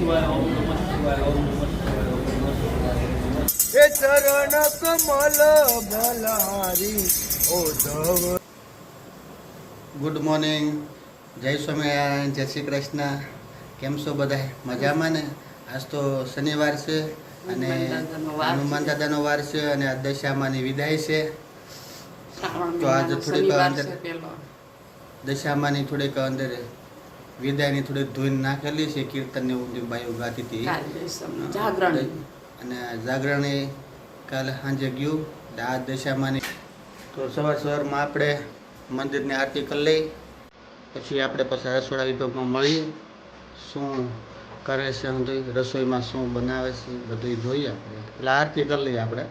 ચરણ Kamal ઓધવ good morning જય સ્વામિનારાયણ જય શ્રી કૃષ્ણ. કેમ છો બધા મજામાં ને? આજ તો શનિવાર છે અને હનુમાન દાદાનો વાર છે અને આ દશામાની વિદાય છે. તો આજે થોડીક અંદર દશામાની થોડીક અંદર વિદાયની થોડી ધૂન નાખેલી છે કીર્તનની ઊંધી બાયો ગાતી હતી જાગરણ. અને જાગરણ કાલે સાંજે ગયું આ દશામાં તો સવાર સવારમાં આપણે મંદિરની આરતી કરી લઈ પછી આપણે પછી રસોડા વિભાગમાં મળીએ. શું કરે છે રસોઈમાં શું બનાવે છે બધું જોઈએ આપણે. એટલે આરતી કરી લઈએ આપણે.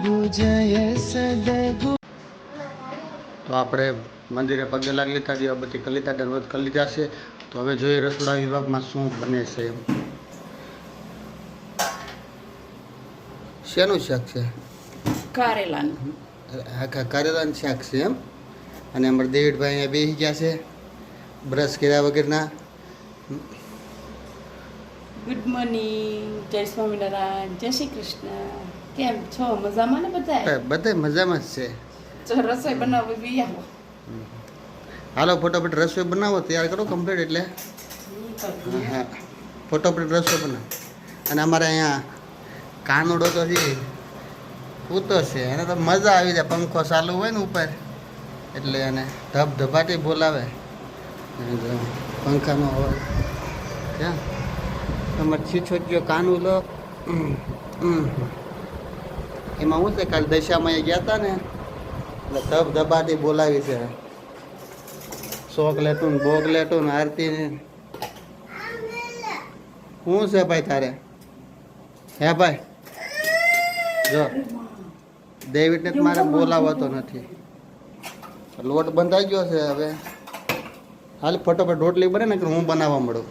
જય તો આપણે મંદિરે પગે લાગી લીધા દીવાબત્તી કરી લીધા દંડવત કરી લીધા છે. તો હવે જોઈએ રસોડા વિભાગમાં શું બને છે એમ. શેનું શાક છે? કારેલાનું. આખા કારેલાનું શાક છે એમ. અને અમારા દેવીડભાઈ અહીંયા બેસી ગયા છે બ્રશ કર્યા વગરના. ગુડ મોર્નિંગ જય સ્વામિનારાયણ જય શ્રી કૃષ્ણ. કેમ છો? મજામાં ને બધા બધા મજામાં જ છે. જો રસોઈ બનાવવી બી આવો હાલો ફટોફટ રસોઈ બનાવો તૈયાર કરો કમ્પ્લીટ એટલે. હા ફટોફટ રસોઈ બનાવો. અને અમારે અહીંયા કાનુડો તો છે પૂતો છે. એને તો મજા આવી જાય પંખો ચાલુ હોય ને ઉપર. એટલે એને ધબ ધબાટી બોલાવે પંખાનો હોય ક્યાં? તમારે છીછો કાનું લો ઉમ, ઉમ. એમાં શું છે કાલે દશામાં ગયા હતા ને એટલે ધબ ધબાટી બોલાવી છે. ચોકલેટું ને આરતી શું છે ભાઈ તારે? હે ભાઈ? જો. ડેવિડને તો મારે બોલાવતો નથી. લોટ બંધાઈ ગયો છે હવે. હાલ ફટોફટ રોટલી બને ને કે હું બનાવવા મળું.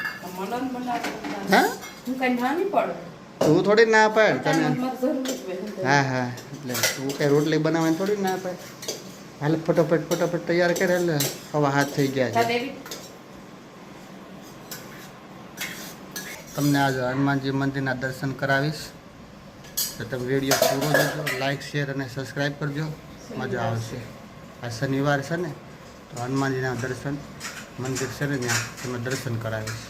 હા? તું થોડી ના પાડ તને. હોય હા હા એટલે તું કઈ રોટલી બનાવવાની થોડી ના પાડ. હાલ ફટોફટ ફટોફટ તૈયાર કરે એટલે હવા હાથ થઈ ગયા છે. તમને આજે હનુમાનજી મંદિરના દર્શન કરાવીશ. તો તમે વીડિયો પૂરો જોજો લાઈક શેર અને સબસ્ક્રાઈબ કરજો. મજા આવશે. આ શનિવાર છે ને તો હનુમાનજીના દર્શન મંદિર છે ને ત્યાં તમે દર્શન કરાવીશ.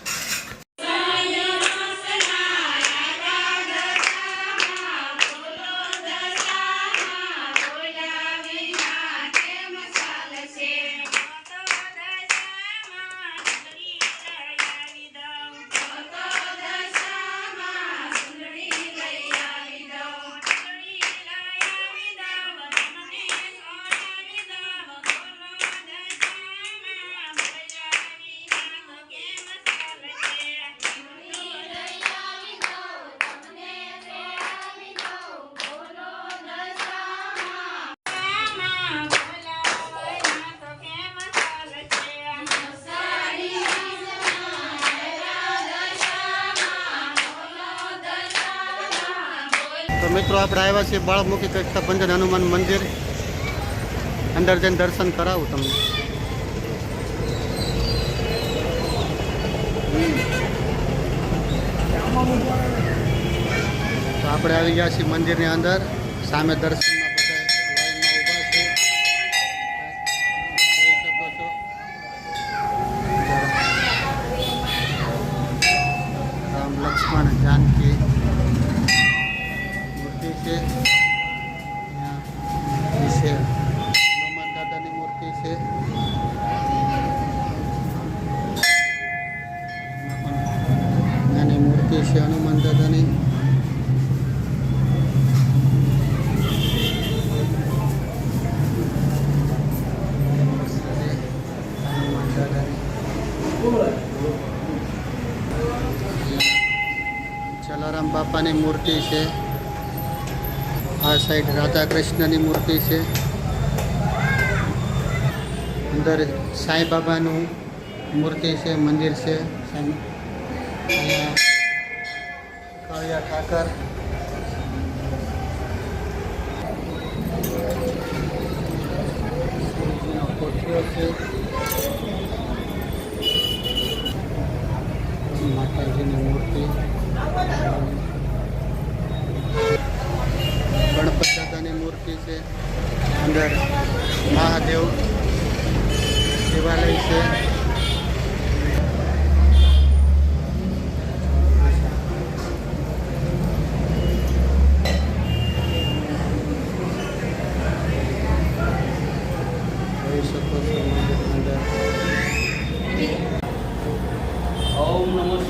મિત્રો, આપણે આવ્યા છીએ બાળમુખી કક્ષા પંજન હનુમાન મંદિર. અંદર જઈને દર્શન કરાવું તમને. તો આપણે આવી ગયા છીએ મંદિરની અંદર. સામે દર્શનમાં બાપાની મૂર્તિ છે. આ સાઈડ રાધા કૃષ્ણની મૂર્તિ છે. અંદર સાંઈ બાબાનું મૂર્તિ છે, મંદિર છે. કાળિયા ઠાકર. કોઠીઓ છે. માતાજીની મૂર્તિ.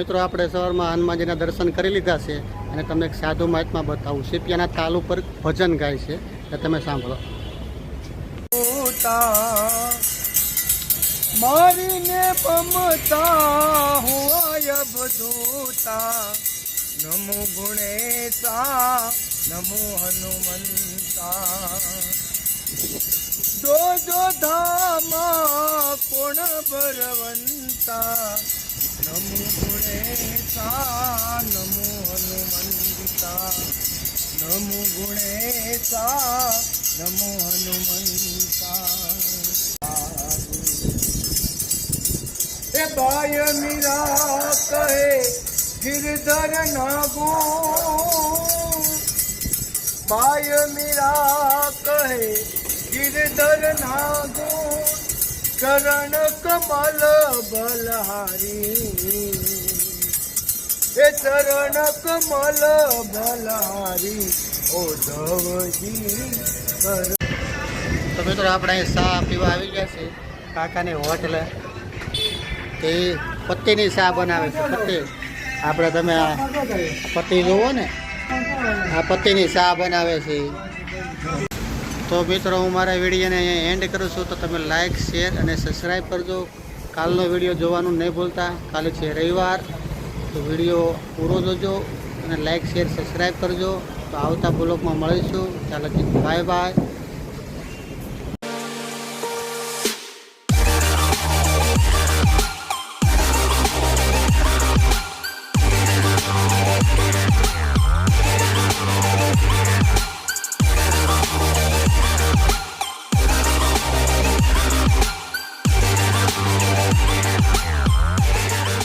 મિત્રો, આપણે સવારમાં હનુમાનજીના દર્શન કરી લીધા છે અને તમને એક સાધુ મહાત્મા બતાવું. સીપિયાના તાલ ઉપર ભજન ગાય છે. એ તમે સાંભળો. મારીને પમતા હોય બધુતા નમો ગુણેશા, નમો હનુમંતા. જો જો ધામા કોણ બરવંતા નમો ગુણેશા નમો હનુમંતા નમો ગુણેશા નમો હનુમંતા એ બાય મીરા કહે, ગિરધર નાગો. બાય મીરા કહે, ગિરધર નાગો. ચરણ કમલ બલહારી એ ચરણ કમલ બલહારી ઓધવજી તો મિત્રો આપણે અહીં ચા પીવા આવી ગયા છે કાકાની હોટલે. તે પત્તીની ચા બનાવે છે. પત્તી. આપણે તમે પત્તી જોવો ને? આ પત્તીની ચા બનાવે છે. તો મિત્રો, હું મારા વિડીયોને અહીંયા એન્ડ કરું છું. તો તમે લાઇક શેર અને સબસ્ક્રાઈબ કરજો. કાલનો વીડિયો જોવાનું નહીં ભૂલતા. કાલે છે રવિવાર. તો વીડિયો પૂરો જોજો અને લાઇક શેર સબસ્ક્રાઈબ કરજો. તો આવતા બ્લોગમાં મળીશું. ચાલો બાય બાય